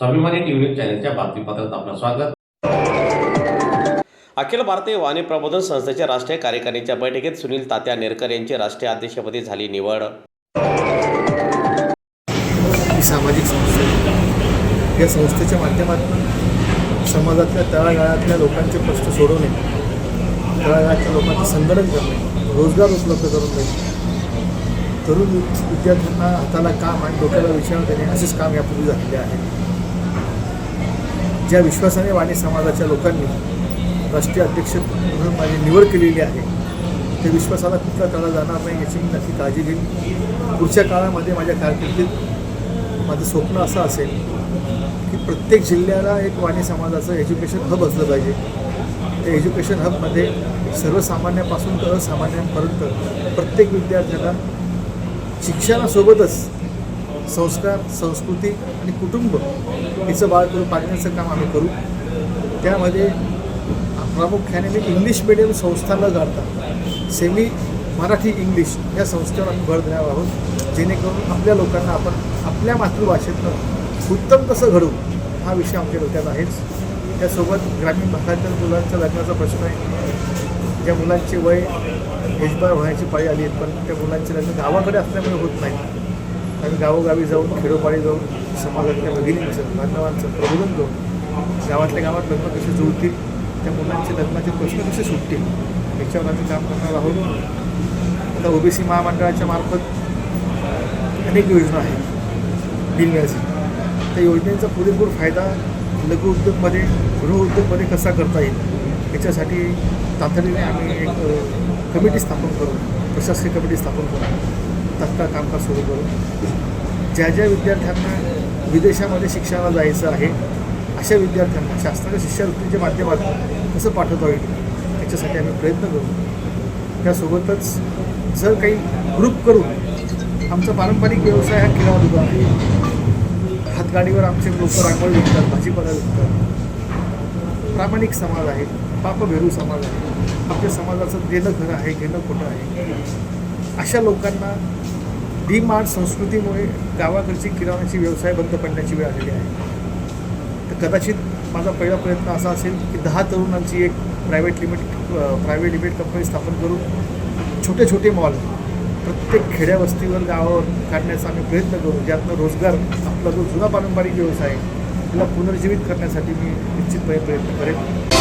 स्वाभिमानी TV news चॅनलच्या बातमीपत्रात आपलं स्वागत. अखिल भारतीय वाणी प्रबोधन संस्थेच्या राष्ट्रीय कार्यकारिणीच्या बैठकीत सुनील तात्या नेरकर यांची राष्ट्रीय अध्यक्षपदी झाली निवड. सामाजिक संस्था या संस्थेच्या माध्यमातून समाजातल्या तळागाळातल्या लोकांचे प्रश्न सोडवणे तळागाळातल्या लोकांचं संघटन करणे रोजगार उपलब्ध करून देणे तरुण विद्यार्थ्यांना हाताला काम आणि डोक्याला विचार देणे असेच काम यापूर्वी झालेले आहे ज्या विश्वासाने वाणी समाजाच्या लोकांनी राष्ट्रीय अध्यक्ष म्हणून माझी निवड केलेली आहे त्या विश्वासाला कुठला तळा जाणार नाही याची मी नक्की काळजी घेईन. पुढच्या काळामध्ये माझ्या कारकिर्दीत माझं स्वप्न असं असेल की प्रत्येक जिल्ह्याला एक वाणी समाजाचं एज्युकेशन हब असलं पाहिजे. त्या एज्युकेशन हबमध्ये सर्वसामान्यापासून तर असामान्यांपर्यंत प्रत्येक विद्यार्थ्याला शिक्षणासोबतच संस्कार संस्कृती आणि कुटुंब हिचं बाळ करून पाडण्याचं काम आम्ही करू. त्यामध्ये प्रामुख्याने मी इंग्लिश मिडियम संस्था न काढता सेमी मराठी इंग्लिश या संस्थेवर आम्ही भर देणार आहोत. जेणेकरून आपल्या लोकांना आपण आपल्या मातृभाषेतनं उत्तम कसं घडवू हा विषय आमच्या डोक्यात आहेच. त्यासोबत ग्रामीण भागातील मुलांच्या लग्नाचा प्रश्न आहे. ज्या मुलांचे वय हेजबार व्हायची पाळी आली आहेत पण त्या मुलांचे लग्न गावाकडे असल्यामुळे होत नाही. आणि गावोगावी जाऊन खेडोपाडी जाऊन समाजातल्या भगिनींचं बांधवांचं प्रबोधन करून गावातल्या गावात लग्न कसे जुळतील त्या मुलांचे लग्नाचे प्रश्न कसे सुटतील याच्यावर आम्ही काम करणार आहोत. आता ओबीसी महामंडळाच्या मार्फत अनेक योजना आहेत. दिल्याची त्या योजनेचा पुरेपूर फायदा लघु उद्योगमध्ये गृह उद्योगमध्ये कसा करता येईल याच्यासाठी तातडीने आम्ही एक कमिटी स्थापन करू प्रशासकीय कमिटी स्थापन करू तत्काळ कामकाज सुरू करू. ज्या ज्या विद्यार्थ्यांना विदेशामध्ये शिक्षणाला जायचं आहे अशा विद्यार्थ्यांना शासनाच्या शिष्यवृत्तीच्या माध्यमातून कसं पाठवता येईल याच्यासाठी आम्ही प्रयत्न करू. त्यासोबतच जर काही ग्रुप करून आमचा पारंपरिक व्यवसाय हा किराणा दुकान आहे हातगाडीवर आमचे लोक रांगोळी विकतात भाजीपाला विकतात. प्रामाणिक समाज आहे पापभेरू समाज आहे. आपल्या समाजाचं देणं खरं आहे घेणं खोटं आहे. अशा लोकांना डी मार्ट संस्कृतीमुळे गावाकडची किराणाची व्यवसाय बंद पडण्याची वेळ आलेली आहे. तर कदाचित माझा पहिला प्रयत्न असा असेल की दहा तरुणांची एक private limit private limit company स्थापन करून छोटे छोटे मॉल प्रत्येक खेड्यावस्तीवर गावावर काढण्याचा आम्ही प्रयत्न करू ज्यातनं रोजगार आपला जो जुना पारंपरिक व्यवसाय आहे त्याला पुनर्जीवित करण्यासाठी मी निश्चितपणे प्रयत्न करेन.